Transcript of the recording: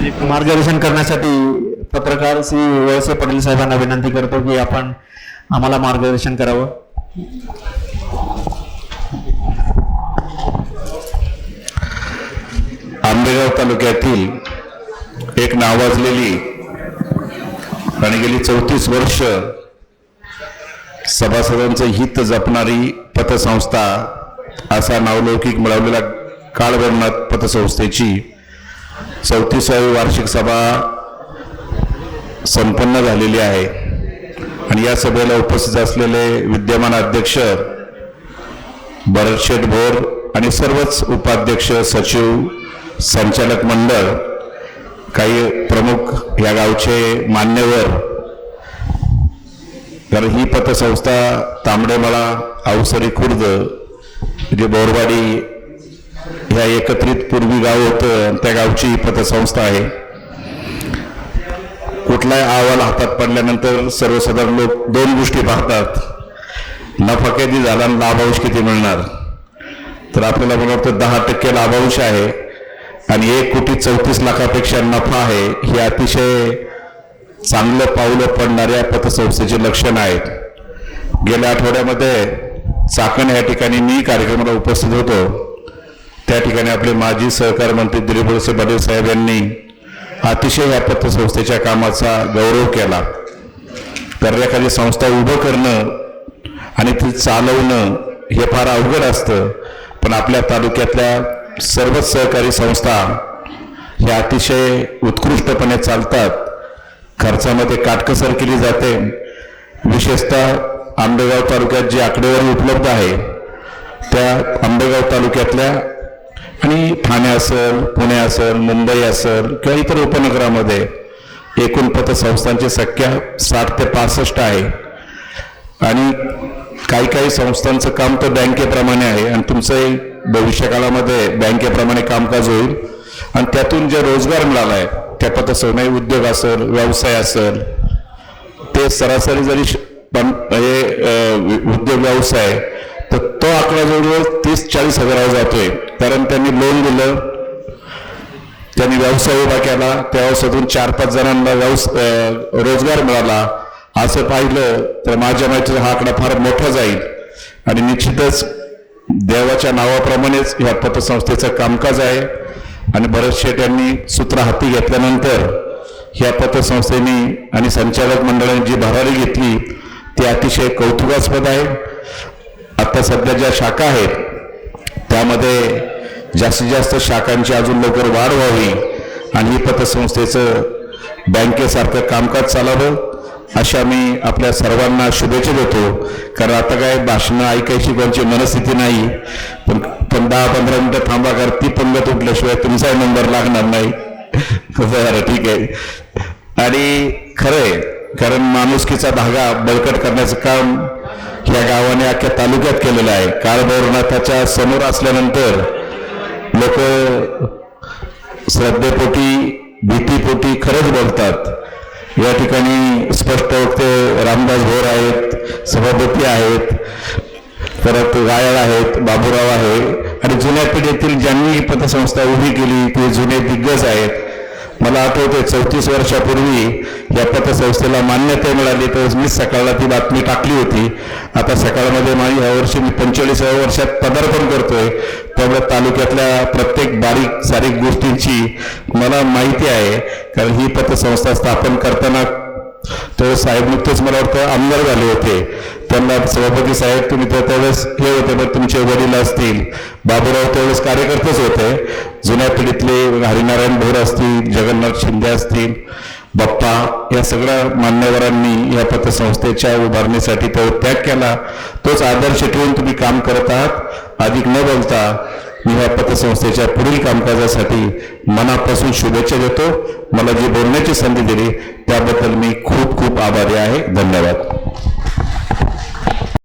मार्गदर्शन करण्यासाठी पत्रकार श्री वळसे पाटील साहेबांना विनंती करतो की आपण आम्हाला मार्गदर्शन करावं. आंबेगाव तालुक्यातील एक नावाजलेली आणि गेली चौतीस वर्ष सभासदांचं हित जपणारी पतसंस्था असा नावलौकिक मिळवलेला काळवर्णात पतसंस्थेची चौतीसावी वार्षिक सभा संपन्न झालेली आहे. आणि या सभेला उपस्थित असलेले विद्यमान अध्यक्ष भरतशेठ भोर आणि सर्वच उपाध्यक्ष सचिव संचालक मंडळ काही प्रमुख या गावचे मान्यवर. कारण ही पतसंस्था तांबडेमाळा अवसरी खुर्द जे बोरवाडी ह्या एकत्रित पूर्वी गाव होतं आणि त्या गावची ही पतसंस्था आहे. कुठलाही अहवाल हातात पडल्यानंतर सर्वसाधारण लोक दोन गोष्टी पाहतात. नफा किती झाला आणि लाभांश किती मिळणार? तर आपल्याला मला वाटतं दहा टक्के लाभांश आहे आणि एक कोटी चौतीस लाखापेक्षा नफा आहे. हे अतिशय चांगलं पावलं पडणाऱ्या पतसंस्थेचे लक्षण आहेत. गेल्या आठवड्यामध्ये चाकण या ठिकाणी मी कार्यक्रमाला उपस्थित होतो. त्या ठिकाणी आपले माजी सहकार मंत्री दिलीप वळसे पाटील साहेब यांनी अतिशय या पतसंस्थेच्या कामाचा गौरव केला. तर संस्था उभं करणं आणि ती चालवणं हे फार अवघड असतं पण आपल्या तालुक्यातल्या सर्वच सहकारी संस्था ह्या अतिशय उत्कृष्टपणे चालतात. खर्चामध्ये काटकसर केली जाते. विशेषतः आंबेगाव तालुक्यात जी आकडेवारी उपलब्ध आहे त्या आंबेगाव तालुक्यातल्या आणि ठाणे असेल पुणे असेल मुंबई असेल किंवा इतर उपनगरामध्ये एकूण पतसंस्थांची संख्या साठ ते पासष्ट आहे. आणि काही काही संस्थांचं काम तर बँकेप्रमाणे आहे आणि तुमचंही भविष्यकाळामध्ये बँकेप्रमाणे कामकाज होईल. आणि त्यातून जे रोजगार मिळाला आहे त्या पतसंस्था उद्योग असेल व्यवसाय असेल ते सरासरी जरी श- पण म्हणजे, हे उद्योग व्यवसाय तर तो आकडा जवळजवळ तीस चाळीस हजारावर जातोय. कारण त्यांनी लोन दिलं. त्यांनी व्यवसाय उभा केला. त्या व्यवसायातून चार पाच जणांना व्यवस रोजगार मिळाला. असं पाहिलं तर माझ्या माहितीचा हा आकडा फार मोठा जाईल. आणि निश्चितच देवाच्या नावाप्रमाणेच ह्या पतसंस्थेचं कामकाज आहे. आणि भरत शेठ यांनी सूत्र हाती घेतल्यानंतर ह्या पतसंस्थेने आणि संचालक मंडळाने जी भरारी घेतली ती अतिशय कौतुकास्पद आहे. आता सध्या ज्या शाखा आहेत त्यामध्ये जास्तीत जास्त शाखांची अजून लवकर वाढ व्हावी आणि ही पतसंस्थेचं बँकेसारखं कामकाज चालावं अशा मी आपल्या सर्वांना शुभेच्छा देतो. कारण आता काय भाषणं ऐकायची कोणची मनस्थिती नाही पण पण दहा पंधरा मिनटं थांबा कर ती पंगत उठल्याशिवाय तुमचाही नंबर लागणार नाही. बरं ठीक आहे. आणि खरंय कारण माणुसकीचा धागा बळकट करण्याचं काम या गावाने अख्ख्या तालुक्यात केलेलं आहे. काळभैरवनाथाच्या समोर असल्यानंतर लोक श्रद्धेपोटी भीतीपोटी खरंच बोलतात. या ठिकाणी स्पष्ट वक्ते रामदास भोर आहेत सभापती आहेत परत गायळ आहेत बाबूराव आहे. आणि जुन्या पिढीतील ज्यांनी पतसंस्था उभी केली ते जुने दिग्गज आहेत. मला आठवते चौतीस वर्षापूर्वी या पतसंस्थेला मान्यता मिळाली तर मी सकाळला ती बातमी टाकली होती. आता सकाळमध्ये माझी यावर्षी वर्षी मी पंचेचाळीसाव्या वर्षात पदार्पण करतोय. त्यामुळे तालुक्यातल्या प्रत्येक बारीक सारीक गोष्टींची मला माहिती आहे कारण ही पतसंस्था स्थापन करताना तर साहेब नुकतेच मला वाटतं आमदार झाले होते. त्यांना सभापती साहेब तुम्ही तर त्यावेळेस हे होते पण तुमचे वडील असतील. बाबूराव त्यावेळेस कार्यकर्तेच होते. जुन्या पिढीतले हरिनारायण भोर असतील जगन्नाथ शिंदे असतील बाप्पा या सगळ्या मान्यवरांनी या पतसंस्थेच्या उभारणीसाठी तो त्याग केला. तोच आदर्श ठेवून तुम्ही काम करत आहात. अधिक न बोलता मी या पतसंस्थेच्या पुढील कामकाजासाठी मनापासून शुभेच्छा देतो. मला जी बोलण्याची संधी दिली त्याबद्दल मी खूप खूप आभारी आहे. धन्यवाद.